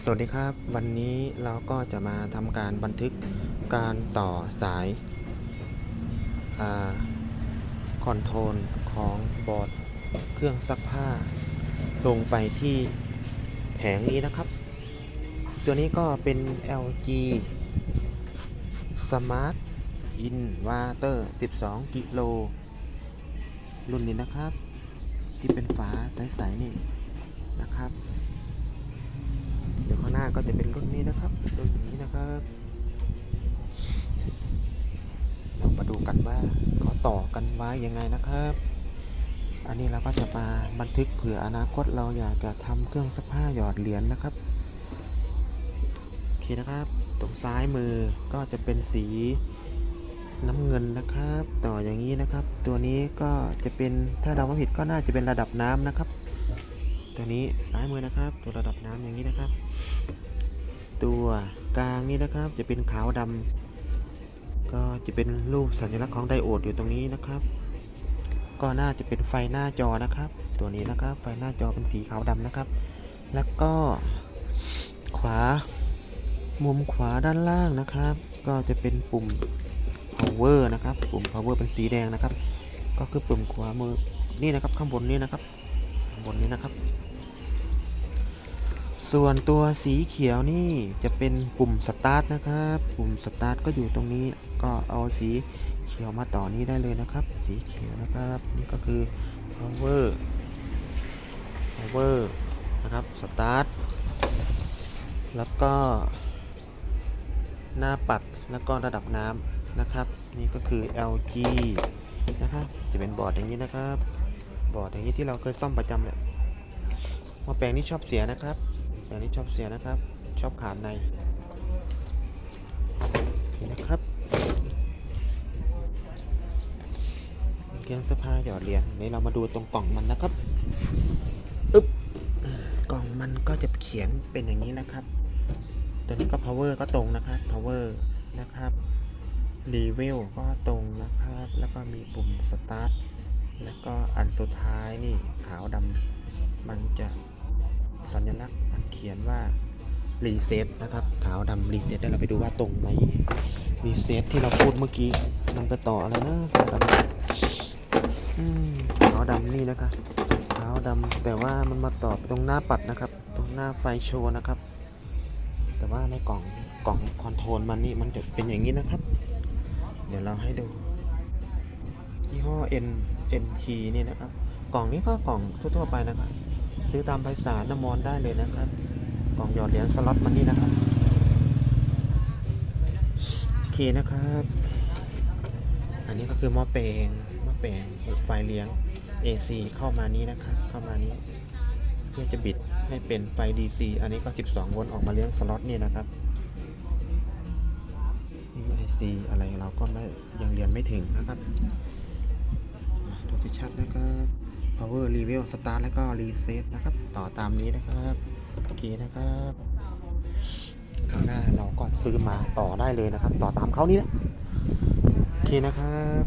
สวัสดีครับ วันนี้เราก็จะมาทำการบันทึกการต่อสายคอนโทรลของบอร์ดเครื่องซักผ้า ลงไปที่แผงนี้นะครับ ตัวนี้ก็เป็น LG Smart Inverter 12 กิโล รุ่นนี้นะครับ ที่เป็นฝาใสๆนี่นะครับ น้าก็จะเป็นรุ่นนี้นะครับ รุ่นนี้นะครับเรามาดูกันว่าเขาต่อกันไว้ยังไงนะครับ อันนี้เราก็จะมาบันทึกเผื่ออนาคตเราอยากจะทำเครื่องซักผ้าหยอดเหรียญนะครับโอเคนะครับ ตรงซ้ายมือก็จะเป็นสีน้ำเงินนะครับ ต่ออย่างนี้นะครับ ตัวนี้ก็จะเป็นถ้าเราไม่ผิดก็น่าจะเป็นระดับน้ำนะครับ ตัวนี้ซ้ายมือนะครับ ตัวระดับน้ำอย่างนี้นะครับ ตัวกลางนี่นะครับ จะเป็นขาวดำก็จะเป็นรูปสัญลักษณ์ของไดโอดอยู่ตรงนี้นะครับ ก็น่าจะเป็นไฟหน้าจอนะครับ ตัวนี้นะครับไฟหน้าจอเป็นสีขาวดำนะครับ แล้วก็ขวามุมขวาด้านล่างนะครับ ก็จะเป็นปุ่ม power นะครับ ปุ่ม power เป็นสีแดงนะครับ ก็คือปุ่มขวามือนี่นะครับข้างบนนี้นะครับข้างบนนี้นะครับ ส่วนตัวสีเขียวนี่จะเป็นปุ่มสตาร์ทนะครับ ปุ่มสตาร์ทก็อยู่ตรงนี้ก็เอาสีเขียวมาต่อนี้ได้เลยนะครับ สีเขียวนะครับนี่ก็คือ power power นะครับสตาร์ทแล้วก็หน้าปัดแล้วก็ระดับน้ำนะครับ นี่ก็คือ LG นะครับจะเป็นบอร์ดอย่างนี้นะครับ บอร์ดอย่างนี้ที่เราเคยซ่อมประจำแหละหม้อแปลงนี่ชอบเสียนะครับ แปลงนี้ชอบเสียนะครับ ชอบขาดในนี่นะครับเครื่องสภาหยอดเหรียญนี่เรามาดูตรงกล่องมันนะครับอึ๊บกล่องมันก็จะเขียนเป็นอย่างนี้นะครับ ตัวนี้ก็ power ก็ตรงนะครับ power นะครับ level ก็ตรงนะครับ แล้วก็มีปุ่ม start แล้วก็อันสุดท้ายนี่ขาวดำมันจะ สัญลักษณ์เขียนว่า reset นะครับ ขาวดำ reset ได้เราไปดูว่าตรงไหม reset ที่เราพูดเมื่อกี้มันไปต่ออะไรนะขาวดำอืมขาวดำนี่นะครับขาวดำแต่ว่ามันมาต่อตรงหน้าปัดนะครับ ตรงหน้าไฟโชว์นะครับ แต่ว่าในกล่องกล่องคอนโทรลมันนี่มันจะเป็นอย่างนี้นะครับ เดี๋ยวเราให้ดูยี่ห้อ N NT นี่นะครับ กล่องนี้ก็กล่องทั่วๆไปนะครับ ซื้อตามไพศาลน้ำมอนได้เลยนะครับ กล่องหยอดเหรียญสล็อตมันนี่นะครับ โอเคนะครับ อันนี้ก็คือหม้อแปลงหม้อแปลงไฟเลี้ยง AC เข้ามานี้นะครับ เข้ามานี้ เพื่อจะบิดให้เป็นไฟ DC อันนี้ก็ 12 โวลต์ออกมาเลี้ยงสล็อตนี่นะครับ UIC อะไรเราก็ไม่ยังเรียนไม่ถึงนะครับดูที่ชัดนะครับ power level start แล้วก็ reset นะครับ ต่อตามนี้นะครับโอเคนะครับคราวหน้าเราก็ซื้อมาต่อได้เลยนะครับ ต่อตามเขานี่นะโอเคนะครับ